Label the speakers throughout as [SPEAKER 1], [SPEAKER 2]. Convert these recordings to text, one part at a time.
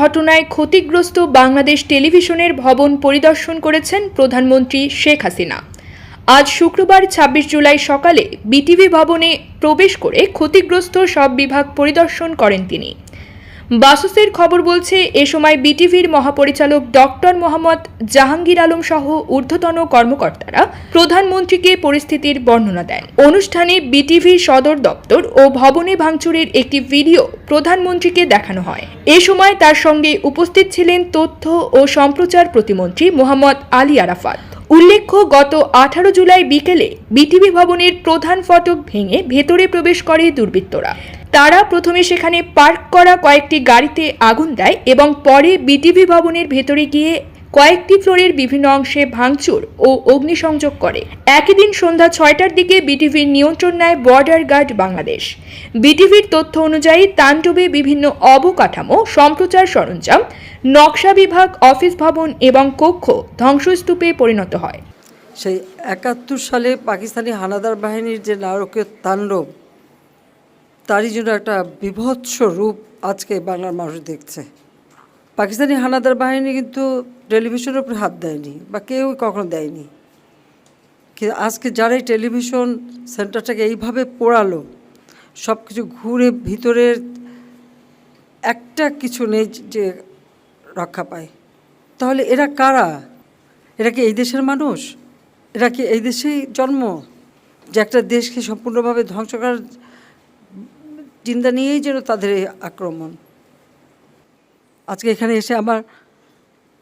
[SPEAKER 1] ঘটনায় ক্ষতিগ্রস্ত বাংলাদেশ টেলিভিশনের ভবন পরিদর্শন করেছেন প্রধানমন্ত্রী শেখ হাসিনা। আজ শুক্রবার ছাব্বিশ জুলাই সকালে বিটিভি ভবনে প্রবেশ করে ক্ষতিগ্রস্ত সব বিভাগ পরিদর্শন করেন তিনি। বাসসের খবর বলছে, এ সময় বিটিভির মহাপরিচালক ডক্টর মোহাম্মদ জাহাঙ্গীর আলম সহ ঊর্ধ্বতন কর্মকর্তারা প্রধানমন্ত্রীকে পরিস্থিতির বর্ণনা দেন। অনুষ্ঠানে বিটিভি সদর দপ্তর ও ভবনে ভাঙচুরের একটি ভিডিও প্রধানমন্ত্রীকে দেখানো হয়। এ সময় তার সঙ্গে উপস্থিত ছিলেন তথ্য ও সম্প্রচার প্রতিমন্ত্রী মোহাম্মদ আলী আরাফাত। উল্লেখ্য, গত আঠারো জুলাই বিকেলে বিটিভি ভবনের প্রধান ফটক ভেঙে ভেতরে প্রবেশ করে দুর্বৃত্তরা। তারা প্রথমে সেখানে পার্ক করা কয়েকটি গাড়িতে আগুন দেয় এবং পরে বিটিভি ভবনের ভেতরে গিয়ে কয়েকটি ফ্লোরের বিভিন্ন অংশে ভাঙচুর ও অগ্নিসংযোগ করে। একই দিন সন্ধ্যা ছয়টার দিকে বিটিভির নিয়ন্ত্রণ নেয় বর্ডার গার্ড বাংলাদেশ। বিটিভির তথ্য অনুযায়ী তাণ্ডবে বিভিন্ন অবকাঠামো, সম্প্রচার সরঞ্জাম, নকশা বিভাগ, অফিস ভবন এবং কক্ষ ধ্বংসস্তূপে পরিণত হয়।
[SPEAKER 2] সেই একাত্তর সালে পাকিস্তানি হানাদার বাহিনীর যে নারকীয় তাণ্ডব তারই জন্য একটা বিভৎস রূপ আজকে বাংলার মানুষ দেখছে। পাকিস্তানি হানাদার বাহিনী কিন্তু টেলিভিশনের উপরে হাত দেয়নি বা কেউ কখনো দেয়নি। কিন্তু আজকে যারা এই টেলিভিশন সেন্টারটাকে এইভাবে পোড়ালো সব কিছু ঘুরে ভিতরের একটা কিছু নেই যে রক্ষা পায়। তাহলে এরা কারা? এরা কি এই দেশের মানুষ? এরা কি এই দেশেই জন্ম? যে একটা দেশকে সম্পূর্ণভাবে ধ্বংস করার চিন্তা নিয়েই যেন তাদের এই আক্রমণ। আজকে এখানে এসে আমার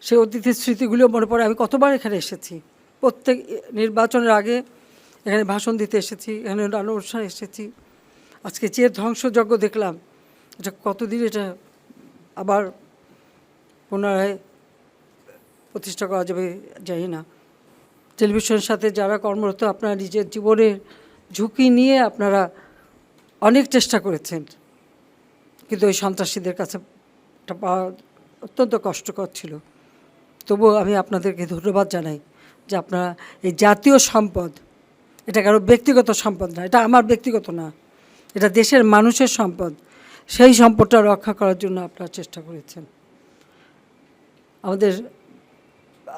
[SPEAKER 2] সেই অতীতের স্মৃতিগুলো মনে পড়ে। আমি কতবার এখানে এসেছি। প্রত্যেক নির্বাচনের আগে এখানে ভাষণ দিতে এসেছি, এখানে নানা অনুষ্ঠানে এসেছি। আজকে যে ধ্বংসযজ্ঞ দেখলাম, এটা কতদিন এটা আবার পুনরায় প্রতিষ্ঠা করা যাবে জানি না। টেলিভিশনের সাথে যারা কর্মরত, আপনারা নিজের জীবনের ঝুঁকি নিয়ে আপনারা অনেক চেষ্টা করেছেন। কিন্তু ওই সন্ত্রাসীদের কাছে পাওয়া অত্যন্ত কষ্টকর ছিল। তবুও আমি আপনাদেরকে ধন্যবাদ জানাই যে আপনারা এই জাতীয় সম্পদ, এটা কারও ব্যক্তিগত সম্পদ না, এটা আমার ব্যক্তিগত না, এটা দেশের মানুষের সম্পদ, সেই সম্পদটা রক্ষা করার জন্য আপনারা চেষ্টা করেছেন। আমাদের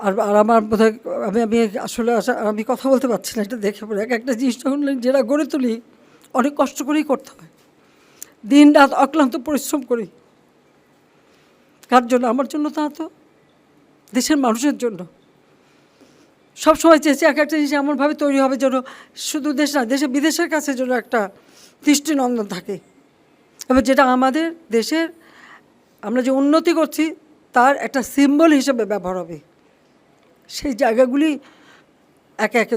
[SPEAKER 2] আর আর আমার বোধ আমি আমি আসলে আমি কথা বলতে পারছি না, এটা দেখে পরে এক একটা জিনিস যখন যেটা গড়ে তুলি অনেক কষ্ট করেই করতে হয়। দিন রাত অক্লান্ত পরিশ্রম করি। কার জন্য? আমার জন্য তা তো। দেশের মানুষের জন্য। সব সময় চেয়েছি এক একটা জিনিস এমনভাবে তৈরি হবে যেন শুধু দেশ না, দেশে বিদেশের কাছে যেন একটা দৃষ্টিনন্দন থাকে। এবার যেটা আমাদের দেশের আমরা যে উন্নতি করছি, তার একটা সিম্বল হিসেবে ব্যবহার হবে। সেই জায়গাগুলি একে একে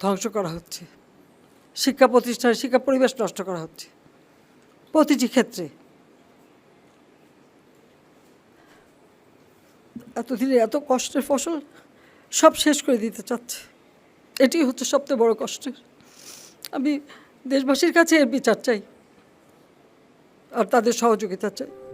[SPEAKER 2] ধ্বংস করা হচ্ছে। শিক্ষা প্রতিষ্ঠান শিক্ষা পরিবেশ নষ্ট করা হচ্ছে। প্রতিটি ক্ষেত্রে। এতদিনে এত কষ্টের ফসল সব শেষ করে দিতে চাচ্ছে। এটি হচ্ছে সবচেয়ে বড় কষ্টের। আমি দেশবাসীর কাছে এর বিচার চাই। আর তাদের সহযোগিতা চাই।